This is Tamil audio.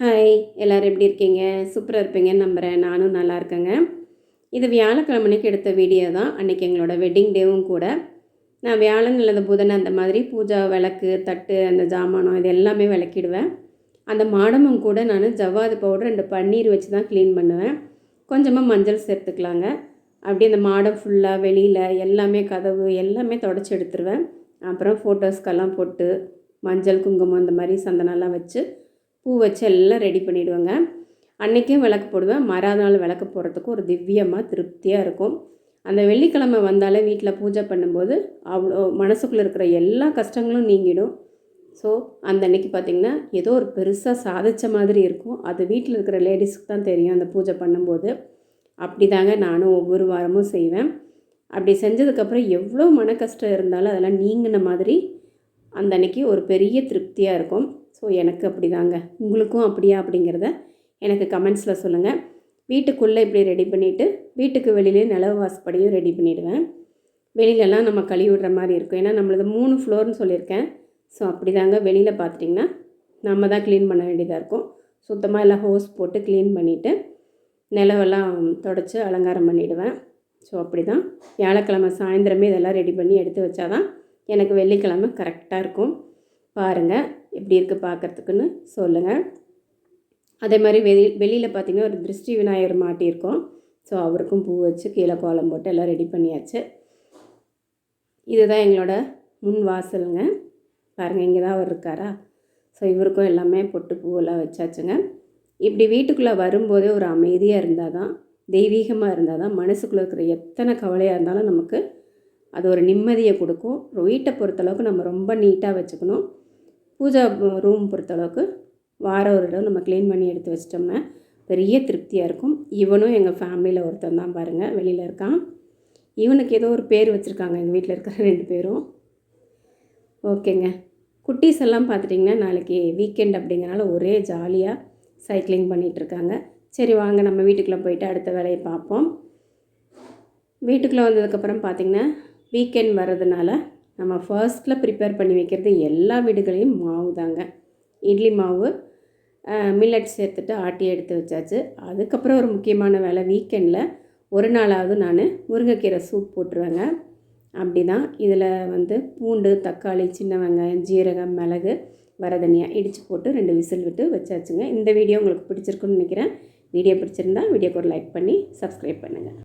ஹாய் எல்லோரும் எப்படி இருக்கீங்க? சூப்பராக இருப்பீங்கன்னு நம்புகிறேன் நானும் நல்லா இருக்கேங்க. இது வியாழக்கிழமைக்கு எடுத்த வீடியோ தான். அன்றைக்கி எங்களோட வெட்டிங் டேவும் கூட. நான் வியாழன் அல்லது புதன் அந்த மாதிரி பூஜா விளக்கு தட்டு அந்த ஜாமானம் இது எல்லாமே விளக்கிடுவேன். அந்த மாடமும் கூட நான் ஜவ்வாது பவுடர் ரெண்டு பன்னீர் வச்சு தான் க்ளீன் பண்ணுவேன். கொஞ்சமாக மஞ்சள் சேர்த்துக்கலாங்க. அப்படி அந்த மாடம் ஃபுல்லாக வெளியில் எல்லாமே கதவு எல்லாமே தொடச்சி எடுத்துருவேன். அப்புறம் ஃபோட்டோஸ்க்கெல்லாம் போட்டு மஞ்சள் குங்குமம் அந்த மாதிரி சந்தனம்லாம் வச்சு பூ வச்சு எல்லாம் ரெடி பண்ணிவிடுவேங்க அன்றைக்கும் விளக்கு போடுவேன். மறாத நாள் விளக்கு போடுறதுக்கு ஒரு திவ்யமாக திருப்தியாக இருக்கும். அந்த வெள்ளிக்கிழமை வந்தாலே வீட்டில் பூஜை பண்ணும்போது அவ்வளோ மனசுக்குள்ளே இருக்கிற எல்லா கஷ்டங்களும் நீங்கிடும். ஸோ அந்த அன்னைக்கு பார்த்திங்கன்னா ஏதோ ஒரு பெருசாக சாதித்த மாதிரி இருக்கும். அது வீட்டில் இருக்கிற லேடிஸ்க்கு தான் தெரியும் அந்த பூஜை பண்ணும்போது. அப்படி தாங்க நானும் ஒவ்வொரு வாரமும் செய்வேன். அப்படி செஞ்சதுக்கப்புறம் எவ்வளோ மன கஷ்டம் இருந்தாலும் அதெல்லாம் நீங்கின மாதிரி அந்த அன்னைக்கு ஒரு பெரிய திருப்தியாக இருக்கும். ஸோ எனக்கு அப்படி தாங்க உங்களுக்கும் அப்படியா அப்படிங்கிறத எனக்கு கமெண்ட்ஸில் சொல்லுங்கள் வீட்டுக்குள்ளே இப்படி ரெடி பண்ணிவிட்டு வீட்டுக்கு வெளியிலே நிலவு வாசப்படியும் ரெடி பண்ணிவிடுவேன் வெளியிலலாம் நம்ம கழுவி விடுற மாதிரி இருக்கும். ஏன்னா நம்மளது மூணு ஃப்ளோர்னு சொல்லியிருக்கேன். ஸோ அப்படி தாங்க வெளியில் பார்த்துட்டிங்கன்னா நம்ம தான் க்ளீன் பண்ண வேண்டியதாக இருக்கும். சுத்தமாக எல்லாம் ஹோஸ் போட்டு க்ளீன் பண்ணிவிட்டு நிலவெல்லாம் தொடச்சி அலங்காரம் பண்ணிவிடுவேன் ஸோ அப்படி தான் வியாழக்கிழமை சாயந்தரமே இதெல்லாம் ரெடி பண்ணி எடுத்து வச்சாதான் எனக்கு வெள்ளிக்கிழமை கரெக்டாக இருக்கும். பாருங்கள் எப்படி இருக்குது பார்க்குறதுக்குன்னு சொல்லுங்கள் அதே மாதிரி வெளி வெளியில் பார்த்திங்கன்னா ஒரு திருஷ்டி விநாயகர் மாட்டியிருக்கோம். ஸோ அவருக்கும் பூ வச்சு கீழே கோலம் போட்டு எல்லாம் ரெடி பண்ணியாச்சு. இதுதான் எங்களோட முன் வாசலுங்க. பாருங்கள் இங்கே தான் அவர் இருக்காரா? ஸோ இவருக்கும் எல்லாமே பொட்டு பூவெல்லாம் வச்சாச்சுங்க. இப்படி வீட்டுக்குள்ளே வரும்போதே ஒரு அமைதியாக இருந்தால் தான் தெய்வீகமாக இருந்தால் தான் மனசுக்குள்ளே இருக்கிற எத்தனை கவலையாக இருந்தாலும் நமக்கு அது ஒரு நிம்மதியை கொடுக்கும். வீட்டை பொறுத்தளவுக்கு நம்ம ரொம்ப நீட்டாக வச்சுக்கணும். பூஜா ரூம் பொறுத்தளவுக்கு வாரம் ஒரு இடம் நம்ம க்ளீன் பண்ணி எடுத்து வச்சிட்டோம்னா பெரிய திருப்தியாக இருக்கும். இவனும் எங்கள் ஃபேமிலியில் ஒருத்தன் தான் பாருங்கள் வெளியில் இருக்கான். இவனுக்கு ஏதோ ஒரு பேர் வச்சுருக்காங்க எங்கள் வீட்டில் இருக்கிற ரெண்டு பேரும். ஓகேங்க. குட்டீஸ் எல்லாம் பார்த்துட்டிங்கன்னா நாளைக்கு வீக்கெண்ட் அப்படிங்கிறனால ஒரே ஜாலியாக சைக்கிளிங் பண்ணிகிட்ருக்காங்க சரி வாங்க நம்ம வீட்டுக்குள்ளே போயிட்டு அடுத்த வேலையை பார்ப்போம். வீட்டுக்குள்ளே வந்ததுக்கப்புறம் பார்த்திங்கன்னா வீக்கெண்ட் வர்றதுனால நம்ம ஃபர்ஸ்ட்டில் ப்ரிப்பேர் பண்ணி வைக்கிறது எல்லா வீடுகளையும் மாவு தாங்க. இட்லி மாவு மில்லட் சேர்த்துட்டு ஆட்டி எடுத்து வச்சாச்சு. அதுக்கப்புறம் ஒரு முக்கியமான வேலை வீக்கெண்டில் ஒரு நாளாவது நான் முருங்கைக்கீரை சூப் போட்டுருவேங்க. அப்படி தான் இதில் வந்து பூண்டு தக்காளி சின்ன வெங்காயம் ஜீரகம் மிளகு வரதனியாக இடித்து போட்டு ரெண்டு விசில் விட்டு வச்சாச்சுங்க. இந்த வீடியோ உங்களுக்கு பிடிச்சிருக்குன்னு நினைக்கிறேன். வீடியோ பிடிச்சிருந்தா வீடியோக்கு ஒரு லைக் பண்ணி சப்ஸ்கிரைப் பண்ணுங்கள்